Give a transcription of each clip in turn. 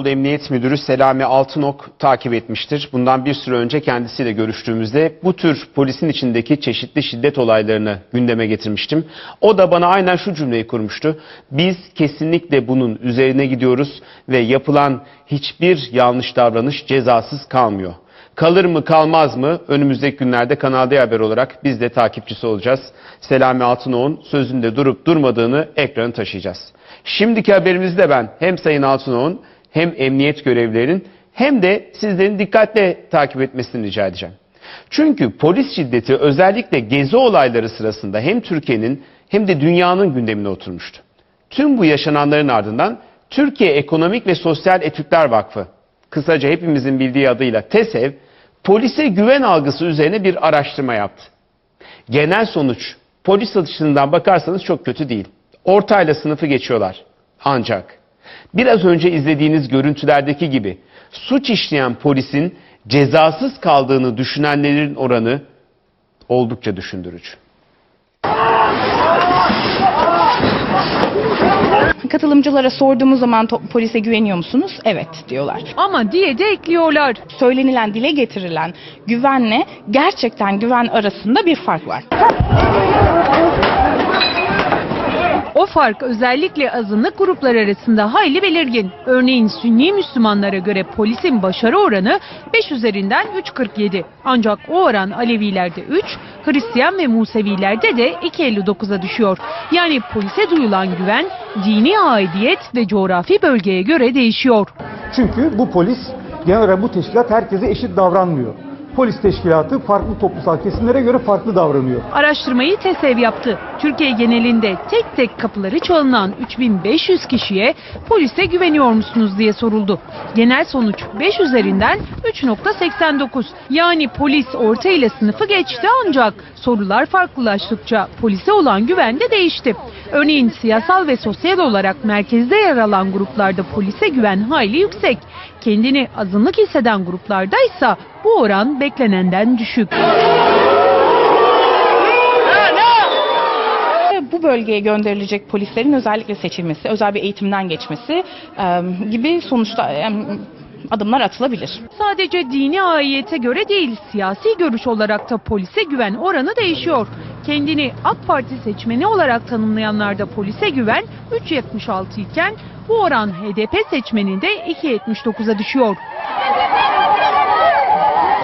İstanbul Emniyet Müdürü Selami Altınok takip etmiştir. Bundan bir süre önce kendisiyle görüştüğümüzde bu tür polisin içindeki çeşitli şiddet olaylarını gündeme getirmiştim. O da bana aynen şu cümleyi kurmuştu. Biz kesinlikle bunun üzerine gidiyoruz ve yapılan hiçbir yanlış davranış cezasız kalmıyor. Kalır mı kalmaz mı önümüzdeki günlerde Kanal D Haber olarak biz de takipçisi olacağız. Selami Altınok'un sözünde durup durmadığını ekranı taşıyacağız. Şimdiki haberimizde ben hem Sayın Altınok'un hem emniyet görevlilerinin hem de sizlerin dikkatle takip etmesini rica edeceğim. Çünkü polis şiddeti özellikle gezi olayları sırasında hem Türkiye'nin hem de dünyanın gündemine oturmuştu. Tüm bu yaşananların ardından Türkiye Ekonomik ve Sosyal Etütler Vakfı, kısaca hepimizin bildiği adıyla TESEV, polise güven algısı üzerine bir araştırma yaptı. Genel sonuç polis açısından bakarsanız çok kötü değil. Ortayla sınıfı geçiyorlar. Ancak biraz önce izlediğiniz görüntülerdeki gibi suç işleyen polisin cezasız kaldığını düşünenlerin oranı oldukça düşündürücü. Katılımcılara sorduğumuz zaman polise güveniyor musunuz? Evet diyorlar. Ama diye de ekliyorlar. Söylenilen, dile getirilen güvenle gerçekten güven arasında bir fark var. O fark özellikle azınlık gruplar arasında hayli belirgin. Örneğin Sünni Müslümanlara göre polisin başarı oranı 5 üzerinden 3.47. Ancak o oran Alevilerde 3, Hristiyan ve Musevilerde de 2.59'a düşüyor. Yani polise duyulan güven dini aidiyet ve coğrafi bölgeye göre değişiyor. Çünkü bu polis genel olarak bu teşkilat herkese eşit davranmıyor. Polis teşkilatı farklı toplumsal kesimlere göre farklı davranıyor. Araştırmayı TESEV yaptı. Türkiye genelinde tek tek kapıları çalınan 3500 kişiye polise güveniyor musunuz diye soruldu. Genel sonuç 5 üzerinden 3.89. Yani polis orta ile sınıfı geçti ancak sorular farklılaştıkça polise olan güven de değişti. Örneğin siyasal ve sosyal olarak merkezde yer alan gruplarda polise güven hayli yüksek. Kendini azınlık hisseden gruplarda ise bu oran beklenenden düşük. Bu bölgeye gönderilecek polislerin özellikle seçilmesi, özel bir eğitimden geçmesi e, gibi sonuçta e, adımlar atılabilir. Sadece dini aidiyete göre değil, siyasi görüş olarak da polise güven oranı değişiyor. Kendini AK Parti seçmeni olarak tanımlayanlarda polise güven 3.76 iken bu oran HDP seçmeninde 2.79'a düşüyor.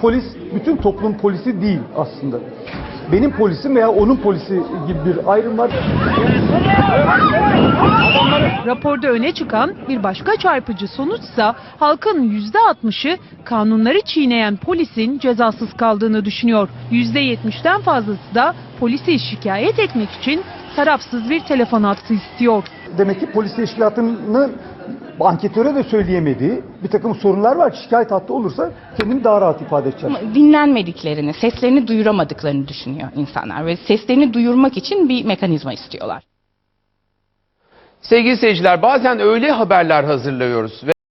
Polis bütün toplum polisi değil aslında. Benim polisim veya onun polisi gibi bir ayrım var. Raporda öne çıkan bir başka çarpıcı sonuçsa halkın %60'ı kanunları çiğneyen polisin cezasız kaldığını düşünüyor. %70'den fazlası da polisi şikayet etmek için tarafsız bir telefon hattı istiyor. Demek ki polis teşkilatının anketöre de söyleyemediği bir takım sorunlar var. Şikayet hattı olursa kendimi daha rahat ifade edeceğim. Dinlenmediklerini, seslerini duyuramadıklarını düşünüyor insanlar ve seslerini duyurmak için bir mekanizma istiyorlar. Sevgili seyirciler bazen öyle haberler hazırlıyoruz ve